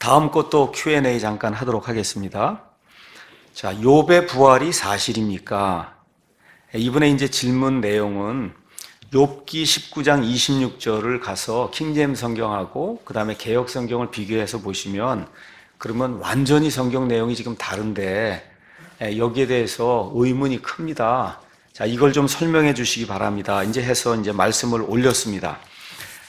다음 것도 Q&A 잠깐 하도록 하겠습니다. 자, 욥의 부활이 사실입니까? 이번에 이제 질문 내용은 욥기 19장 26절을 가서 킹제임 성경하고 그다음에 개혁 성경을 비교해서 보시면 그러면 완전히 성경 내용이 지금 다른데 예, 여기에 대해서 의문이 큽니다. 자, 이걸 좀 설명해 주시기 바랍니다. 이제 해서 이제 말씀을 올렸습니다.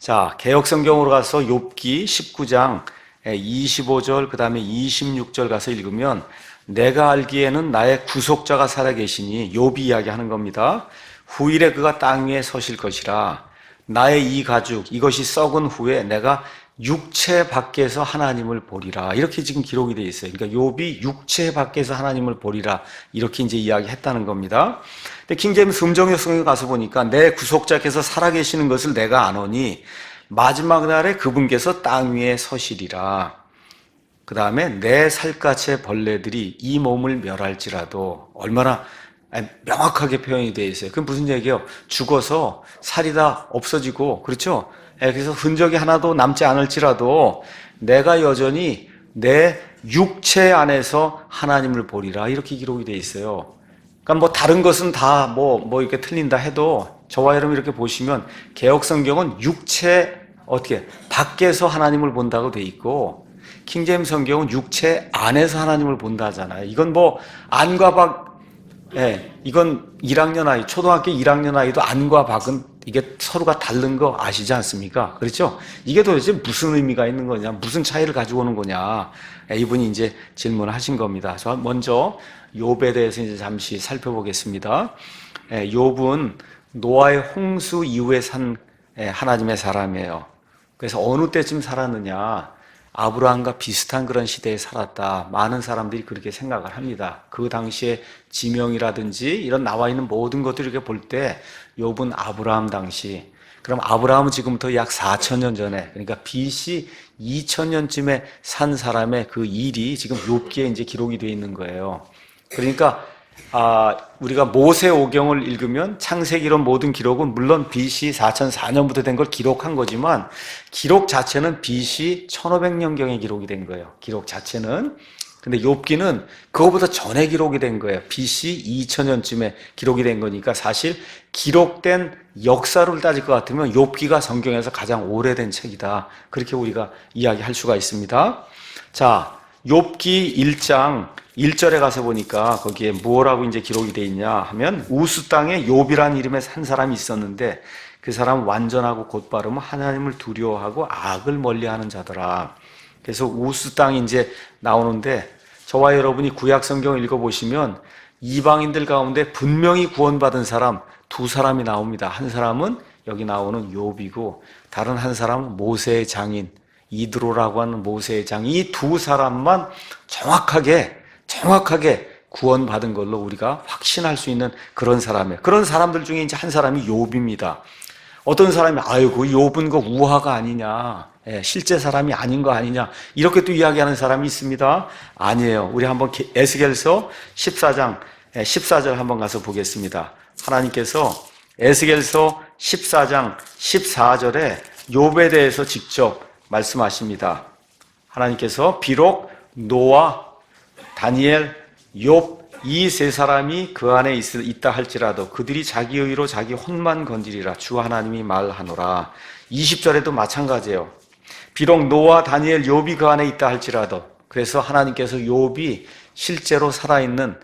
자, 개혁 성경으로 가서 욥기 19장 25절 그 다음에 26절 가서 읽으면 내가 알기에는 나의 구속자가 살아 계시니 욥이 이야기하는 겁니다. 후일에 그가 땅 위에 서실 것이라 나의 이 가죽 이것이 썩은 후에 내가 육체 밖에서 하나님을 보리라 이렇게 지금 기록이 되어 있어요. 그러니까 욥이 육체 밖에서 하나님을 보리라 이렇게 이제 이야기했다는 겁니다. 근데 킹제임스 음정역 성경에 가서 보니까 내 구속자께서 살아계시는 것을 내가 아노니 마지막 날에 그분께서 땅 위에 서시리라. 그 다음에 내 살갗의 벌레들이 이 몸을 멸할지라도 얼마나 명확하게 표현이 되어 있어요. 그럼 무슨 얘기예요? 죽어서 살이 다 없어지고 그렇죠? 예, 그래서 흔적이 하나도 남지 않을지라도 내가 여전히 내 육체 안에서 하나님을 보리라 이렇게 기록이 되어 있어요. 그러니까 뭐 다른 것은 다 뭐뭐 이렇게 틀린다 해도 저와 여러분 이렇게 보시면 개혁 성경은 육체 어떻게 밖에서 하나님을 본다고 돼 있고 킹제임 성경은 육체 안에서 하나님을 본다 하잖아요. 이건 뭐 안과 밖 예, 이건 1학년 아이, 초등학교 1학년 아이도 안과 밖은 이게 서로가 다른 거 아시지 않습니까? 그렇죠? 이게 도대체 무슨 의미가 있는 거냐? 무슨 차이를 가지고 오는 거냐? 예, 이분이 이제 질문하신 겁니다. 저 먼저 욥에 대해서 이제 잠시 살펴보겠습니다. 예, 욥은 노아의 홍수 이후에 산 예, 하나님의 사람이에요. 그래서 어느 때쯤 살았느냐? 아브라함과 비슷한 그런 시대에 살았다. 많은 사람들이 그렇게 생각을 합니다. 그 당시에 지명이라든지 이런 나와 있는 모든 것들을 이렇게 볼 때 욥은 아브라함 당시 그럼 아브라함은 지금부터 약 4천 년 전에 그러니까 BC 2000년쯤에 산 사람의 그 일이 지금 욥기에 이제 기록이 되어 있는 거예요. 그러니까 아, 우리가 모세 오경을 읽으면 창세기 이런 모든 기록은 물론 BC 4004년부터 된 걸 기록한 거지만 기록 자체는 BC 1500년경에 기록이 된 거예요. 기록 자체는. 근데 욥기는 그거보다 전에 기록이 된 거예요. BC 2000년쯤에 기록이 된 거니까 사실 기록된 역사를 따질 것 같으면 욥기가 성경에서 가장 오래된 책이다. 그렇게 우리가 이야기할 수가 있습니다. 자, 욥기 1장 1절에 가서 보니까 거기에 뭐라고 이제 기록이 돼 있냐 하면 우스 땅에 욥이라는 이름의 한 사람이 있었는데 그 사람은 완전하고 곧바르면 하나님을 두려워하고 악을 멀리하는 자더라. 그래서 우스 땅이 이제 나오는데 저와 여러분이 구약 성경을 읽어 보시면 이방인들 가운데 분명히 구원받은 사람 두 사람이 나옵니다. 한 사람은 여기 나오는 욥이고 다른 한 사람은 모세의 장인 이드로라고 하는 모세의 장이 두 사람만 정확하게 정확하게 구원받은 걸로 우리가 확신할 수 있는 그런 사람이에요. 그런 사람들 중에 이제 한 사람이 욥입니다. 어떤 사람이 아유 그 욥은 그 우화가 아니냐, 예, 실제 사람이 아닌 거 아니냐 이렇게 또 이야기하는 사람이 있습니다. 아니에요. 우리 한번 에스겔서 14장 14절 한번 가서 보겠습니다. 하나님께서 에스겔서 14장 14절에 욥에 대해서 직접 말씀하십니다. 하나님께서 비록 노아, 다니엘, 욥 이 세 사람이 그 안에 있다 할지라도 그들이 자기 의로 자기 혼만 건지리라 주 하나님이 말하노라. 20절에도 마찬가지예요. 비록 노아, 다니엘, 욥이 그 안에 있다 할지라도 그래서 하나님께서 욥이 실제로 살아있는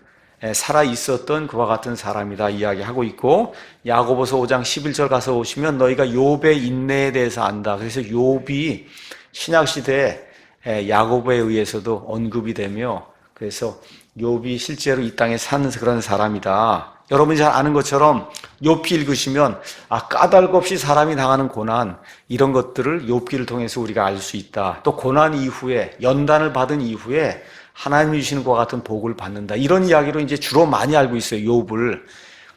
살아 있었던 그와 같은 사람이다 이야기하고 있고 야고보서 5장 11절 가서 오시면 너희가 욥의 인내에 대해서 안다. 그래서 욥이 신약 시대에 야고보에 의해서도 언급이 되며 그래서 욥이 실제로 이 땅에 사는 그런 사람이다. 여러분이 잘 아는 것처럼 욥기 읽으시면 아 까닭 없이 사람이 당하는 고난 이런 것들을 욥기를 통해서 우리가 알 수 있다. 또 고난 이후에 연단을 받은 이후에 하나님이 주시는 것과 같은 복을 받는다. 이런 이야기로 이제 주로 많이 알고 있어요. 욥을.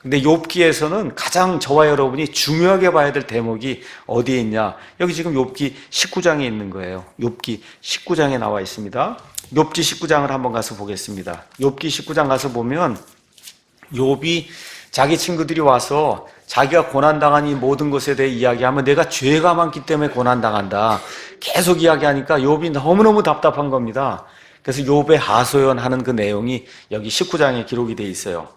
근데 욥기에서는 가장 저와 여러분이 중요하게 봐야 될 대목이 어디에 있냐? 여기 지금 욥기 19장에 있는 거예요. 욥기 19장에 나와 있습니다. 욥기 19장을 한번 가서 보겠습니다. 욥기 19장 가서 보면 욥이 자기 친구들이 와서 자기가 고난당한 이 모든 것에 대해 이야기하면 내가 죄가 많기 때문에 고난당한다. 계속 이야기하니까 욥이 너무너무 답답한 겁니다. 그래서 욥의 하소연하는 그 내용이 여기 19장에 기록이 돼 있어요.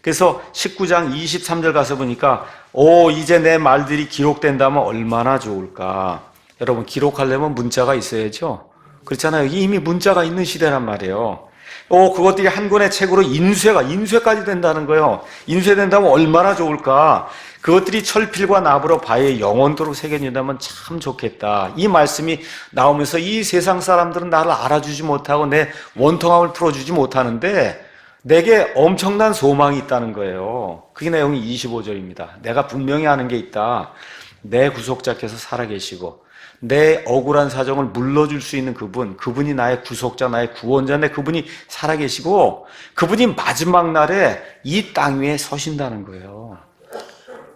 그래서 19장 23절 가서 보니까 오 이제 내 말들이 기록된다면 얼마나 좋을까. 여러분 기록하려면 문자가 있어야죠. 그렇잖아요. 이미 문자가 있는 시대란 말이에요. 오 그것들이 한 권의 책으로 인쇄가 인쇄까지 된다는 거예요. 인쇄된다면 얼마나 좋을까. 그것들이 철필과 나무로 바에 영원토록 새겨진다면 참 좋겠다. 이 말씀이 나오면서 이 세상 사람들은 나를 알아주지 못하고 내 원통함을 풀어주지 못하는데 내게 엄청난 소망이 있다는 거예요. 그게 내용이 25절입니다. 내가 분명히 아는 게 있다. 내 구속자께서 살아계시고 내 억울한 사정을 물러줄 수 있는 그분, 그분이 나의 구속자, 나의 구원자인데 그분이 살아계시고 그분이 마지막 날에 이 땅 위에 서신다는 거예요.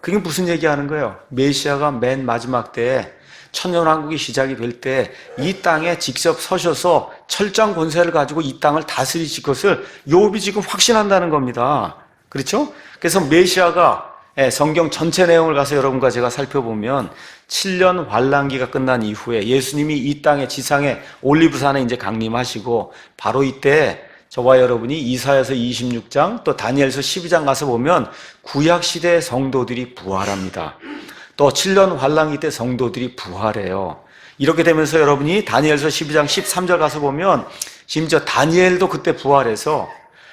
그게 무슨 얘기하는 거예요? 메시아가 맨 마지막 때에 천년왕국이 시작이 될 때 이 땅에 직접 서셔서 철장 권세를 가지고 이 땅을 다스리실 것을 욥이 지금 확신한다는 겁니다. 그렇죠? 그래서 메시아가 예, 성경 전체 내용을 가서 여러분과 제가 살펴보면 7년 환란기가 끝난 이후에 예수님이 이 땅의 지상에 올리브산에 이제 강림하시고 바로 이때 저와 여러분이 이사야서 26장 또 다니엘서 12장 가서 보면 구약 시대의 성도들이 부활합니다. 또 7년 환란기 때 성도들이 부활해요. 이렇게 되면서 여러분이 다니엘서 12장 13절 가서 보면 심지어 다니엘도 그때 부활해서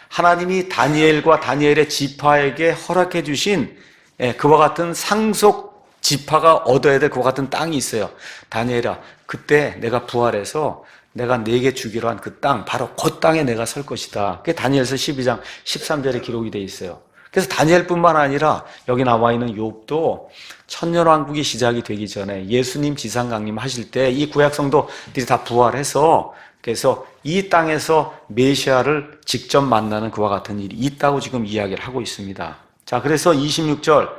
하나님이 다니엘과 다니엘의 지파에게 허락해 주신 예, 그와 같은 상속 지파가 얻어야 될 그와 같은 땅이 있어요. 다니엘아, 그때 내가 부활해서 내가 내게 주기로 한 그 땅, 바로 그 땅에 내가 설 것이다. 그게 다니엘서 12장 13절에 기록이 돼 있어요. 그래서 다니엘뿐만 아니라 여기 나와 있는 욥도 천년 왕국이 시작이 되기 전에 예수님 지상 강림 하실 때 이 구약 성도들이 다 부활해서 그래서 이 땅에서 메시아를 직접 만나는 그와 같은 일이 있다고 지금 이야기를 하고 있습니다. 자, 그래서 26절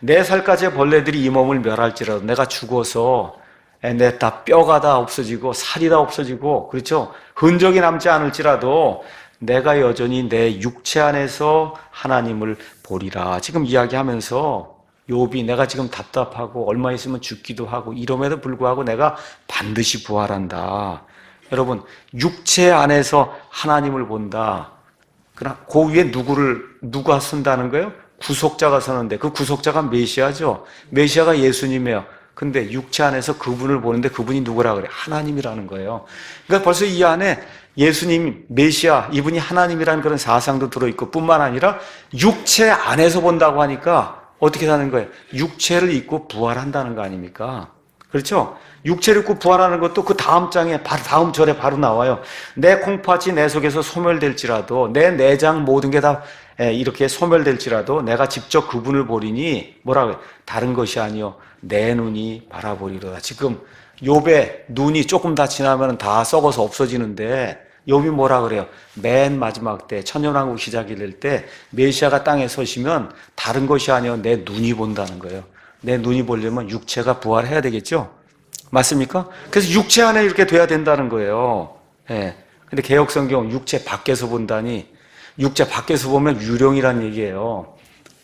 내 살까지 벌레들이 이 몸을 멸할지라도 내가 죽어서 내 다 뼈가 다 없어지고 살이 다 없어지고 그렇죠? 흔적이 남지 않을지라도 내가 여전히 내 육체 안에서 하나님을 보리라. 지금 이야기하면서 욥이 내가 지금 답답하고 얼마 있으면 죽기도 하고 이럼에도 불구하고 내가 반드시 부활한다. 여러분 육체 안에서 하나님을 본다. 그러나 그 위에 누구를 누가 쓴다는 거예요? 구속자가 서는데 그 구속자가 메시아죠. 메시아가 예수님이에요. 근데 육체 안에서 그분을 보는데 그분이 누구라 그래? 하나님이라는 거예요. 그러니까 벌써 이 안에 예수님, 메시아, 이분이 하나님이라는 그런 사상도 들어있고 뿐만 아니라 육체 안에서 본다고 하니까 어떻게 사는 거예요? 육체를 입고 부활한다는 거 아닙니까? 그렇죠? 육체를 입고 부활하는 것도 그 다음 장에, 바로 다음 절에 바로 나와요. 내 콩팥이 내 속에서 소멸될지라도, 내 내장 모든 게 다 이렇게 소멸될지라도 내가 직접 그분을 보리니 뭐라고 해요? 다른 것이 아니요. 내 눈이 바라보리로다. 지금 욥의 눈이 조금 다 지나면 다 썩어서 없어지는데 욥이 뭐라 그래요? 맨 마지막 때 천년왕국 시작이 될 때 메시아가 땅에 서시면 다른 것이 아니요 내 눈이 본다는 거예요. 내 눈이 보려면 육체가 부활해야 되겠죠? 맞습니까? 그래서 육체 안에 이렇게 돼야 된다는 거예요. 예. 근데 개혁 성경 육체 밖에서 본다니 육체 밖에서 보면 유령이라는 얘기예요.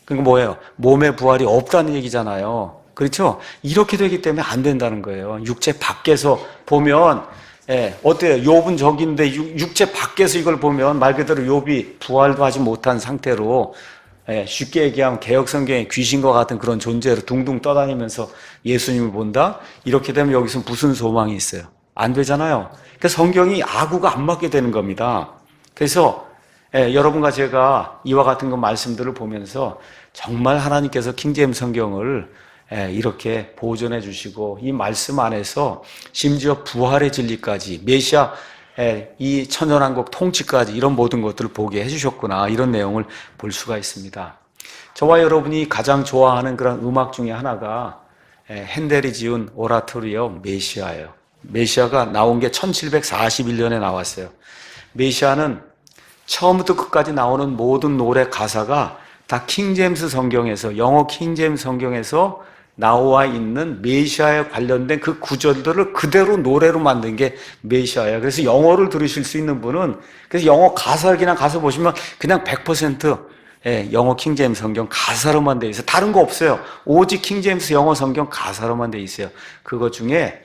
그러니까 뭐예요? 몸의 부활이 없다는 얘기잖아요. 그렇죠? 이렇게 되기 때문에 안 된다는 거예요. 육체 밖에서 보면 예, 어때요? 욥은 육, 육체 밖에서 이걸 보면 말 그대로 욥이 부활도 하지 못한 상태로 예, 쉽게 얘기하면 개혁 성경의 귀신과 같은 그런 존재로 둥둥 떠다니면서 예수님을 본다. 이렇게 되면 여기서 무슨 소망이 있어요? 안 되잖아요. 그러니까 성경이 아구가 안 맞게 되는 겁니다. 그래서 예, 여러분과 제가 이와 같은 그 말씀들을 보면서 정말 하나님께서 킹제임 성경을 예, 이렇게 보존해 주시고 이 말씀 안에서 심지어 부활의 진리까지 메시아 예, 이 천연왕국 통치까지 이런 모든 것들을 보게 해주셨구나 이런 내용을 볼 수가 있습니다. 저와 여러분이 가장 좋아하는 그런 음악 중에 하나가 예, 핸델이 지은 오라토리오 메시아예요. 메시아가 나온 게 1741년에 나왔어요. 메시아는 처음부터 끝까지 나오는 모든 노래 가사가 다 킹제임스 성경에서 영어 킹제임스 성경에서 나와 있는 메시아에 관련된 그 구절들을 그대로 노래로 만든 게 메시아예요. 그래서 영어를 들으실 수 있는 분은 그래서 영어 가사를 그냥 가서 보시면 그냥 100% 예, 영어 킹제임스 성경 가사로만 돼 있어요. 다른 거 없어요. 오직 킹제임스 영어 성경 가사로만 돼 있어요. 그것 중에 예,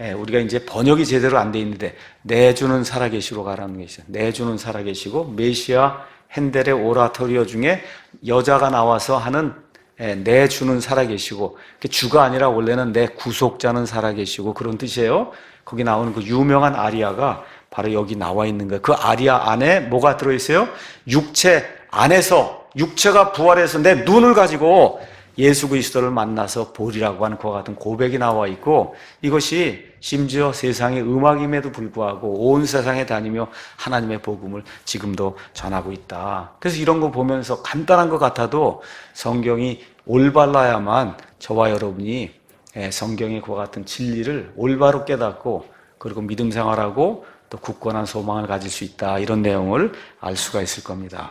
우리가 이제 번역이 제대로 안 돼 있는데 내주는 살아계시로 가라는 게 있어요. 내주는 살아계시고 메시아 핸델의 오라토리오 중에 여자가 나와서 하는 예, 내주는 살아계시고 그 주가 아니라 원래는 내 구속자는 살아계시고 그런 뜻이에요. 거기 나오는 그 유명한 아리아가 바로 여기 나와 있는 거예요. 그 아리아 안에 뭐가 들어 있어요? 육체 안에서 육체가 부활해서 내 눈을 가지고 예수 그리스도를 만나서 보리라고 하는 그와 같은 고백이 나와 있고 이것이 심지어 세상의 음악임에도 불구하고 온 세상에 다니며 하나님의 복음을 지금도 전하고 있다. 그래서 이런 거 보면서 간단한 것 같아도 성경이 올바라야만 저와 여러분이 예, 성경의 그와 같은 진리를 올바로 깨닫고 그리고 믿음 생활하고 또 굳건한 소망을 가질 수 있다. 이런 내용을 알 수가 있을 겁니다.